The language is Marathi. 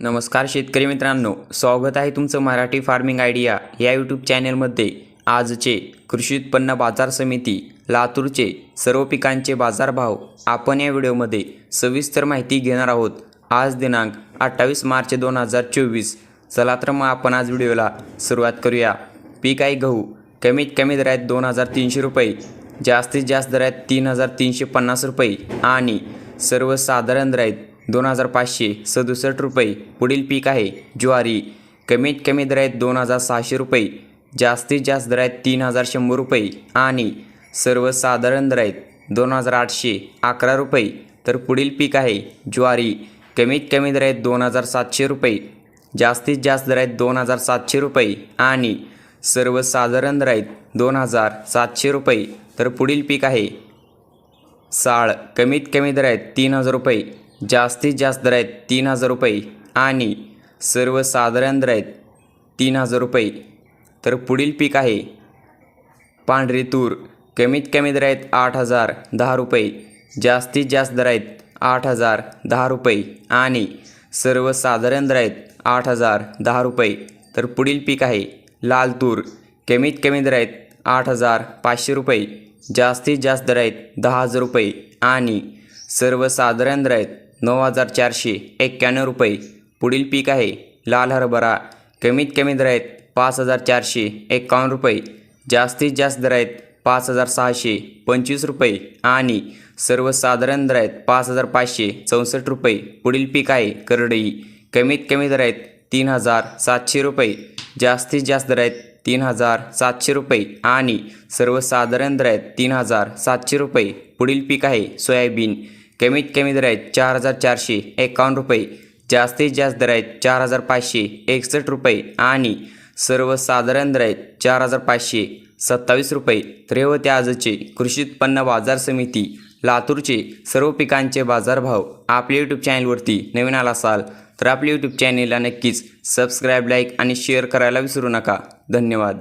नमस्कार शेतकरी मित्रांनो स्वागत आहे तुमचं मराठी फार्मिंग आयडिया या यूट्यूब चॅनेलमध्ये. आजचे कृषी उत्पन्न बाजार समिती लातूरचे सर्व पिकांचे बाजारभाव आपण या व्हिडिओमध्ये सविस्तर माहिती घेणार आहोत. आज दिनांक अठ्ठावीस मार्च दोन हजार चोवीस. चला तर मग आपण आज व्हिडिओला सुरुवात करूया. पीक आहे गहू कमीत कमी दरात दोन हजार तीनशे रुपये जास्तीत जास्त दरात तीन हजार तीनशे पन्नास रुपये आणि सर्वसाधारण दरात दोन हजार पाचशे सदुसष्ट रुपये पुढील पीक आहे. ज्वारी कमीत कमी दरात आहेत दोन हजार सहाशे रुपये जास्तीत जास्त दर आहेत तीन हजार शंभर रुपये आणि सर्वसाधारण दर आहेत दोन हजार आठशे अकरा रुपये. तर पुढील पीक आहे ज्वारी कमीत कमी दरात दोन हजार सातशे रुपये जास्तीत जास्त दर आहेत दोन हजार सातशे रुपये आणि सर्वसाधारण दर आहेत दोन हजार सातशे रुपये. तर पुढील पीक आहे साळ कमीत कमी दर आहेत तीन हजार रुपये. जास्तीत जास्त दर आहेत तीन हजार रुपये आणि सर्वसाधारण दर आहेत तीन हजार रुपये. तर पुढील पीक आहे पांढरी तूर. कमीत कमी दर आहेत आठ हजार दहा रुपये. जास्तीत जास्त दर आहेत आठ हजार दहा रुपये आणि सर्वसाधारण दर आहेत आठ हजार दहा रुपये. तर पुढील पीक आहे लाल तूर. कमीत कमी दर आहेत आठ हजार पाचशे रुपये. जास्तीत जास्त दर आहेत दहा हजार रुपये आणि सर्वसाधारण दर आहेत नऊ हजार चारशे एक्क्याण्णव रुपये. पुढील पीक आहे लाल हरभरा. कमीत कमी दर आहेत पाच हजार चारशे एक्कावन्न रुपये. जास्तीत जास्त दर आहेत पाच हजार सहाशे पंचवीस रुपये आणि सर्वसाधारण दर आहेत पाच हजार पाचशे चौसष्ट रुपये. पुढील पीक आहे करडई. कमीत कमी दर आहेत तीन हजार सातशे रुपये. जास्तीत जास्त दर आहेत तीन हजार सातशे रुपये आणि सर्वसाधारण दर आहेत तीन हजार सातशे रुपये. पुढील पीक आहे सोयाबीन. कमीत कमी दर आहेत चार हजार चारशे एकावन्न रुपये जास्तीत जास्त दर आहेत चार हजार पाचशे एकसष्ट रुपये आणि सर्वसाधारण दर आहेत चार हजार पाचशे सत्तावीस रुपये. त्रेवते आजचे कृषी उत्पन्न बाजार समिती लातूरचे सर्व पिकांचे बाजारभाव आपल्या यूट्यूब चॅनलवरती नवीन आला असाल तर आपल्या यूट्यूब चॅनेलला नक्कीच सबस्क्राईब लाईक आणि शेअर करायला विसरू नका. धन्यवाद.